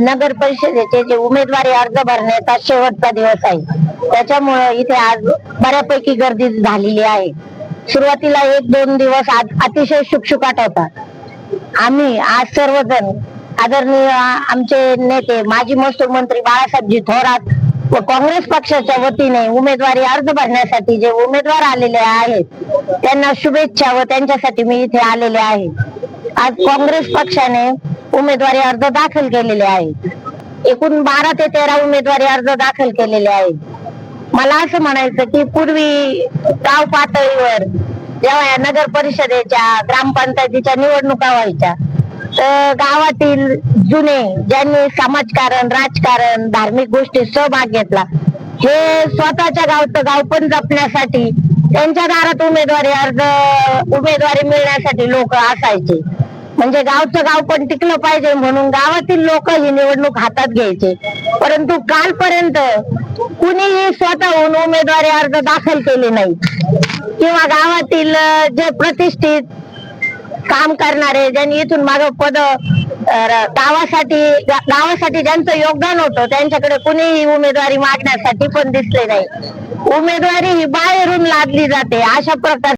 नगर परिषदेचे जे उमेदवारी अर्ज भरण्याचा शेवटचा दिवस आहे. त्याच्यामुळे इथे आज बऱ्यापैकी गर्दी झालेली आहे. सुरुवातीला एक दोन दिवस आज अतिशय शुकशुकाट होता. आम्ही आज सर्वजण आदरणीय आमचे नेते माजी महसूल मंत्री बाळासाहेबजी थोरात व काँग्रेस पक्षाच्या वतीने उमेदवारी अर्ज भरण्यासाठी जे उमेदवार आलेले आहेत त्यांना शुभेच्छा व त्यांच्यासाठी मी इथे आलेले आहे. आज काँग्रेस पक्षाने उमेदवारी अर्ज दाखल केलेले आहेत. एकूण बारा ते तेरा उमेदवारी अर्ज दाखल केलेले आहेत. मला असं म्हणायचं की पूर्वी गाव पातळीवर जेव्हा या नगर परिषदेच्या ग्रामपंचायतीच्या निवडणुका व्हायच्या तर गावातील जुने ज्यांनी समाजकारण राजकारण धार्मिक गोष्टीत सहभाग घेतला हे स्वतःच्या गावचं गाव पण जपण्यासाठी त्यांच्या दारात उमेदवारी अर्ज उमेदवारी मिळण्यासाठी लोक असायचे. म्हणजे गावचं गाव पण टिकलं पाहिजे म्हणून गावातील लोक ही निवडणूक हातात घ्यायचे. परंतु कालपर्यंत कुणीही स्वतःहून उमेदवारी अर्ज दाखल केले नाही. किंवा गावातील जे प्रतिष्ठित काम करणारे ज्यांनी इथून माग पद गावासाठी गावासाठी ज्यांचं योगदान होतं त्यांच्याकडे कुणीही उमेदवारी मागण्यासाठी पण दिसले नाही. उमेदवारी ही बाहेरून लादली जाते अशा प्रकार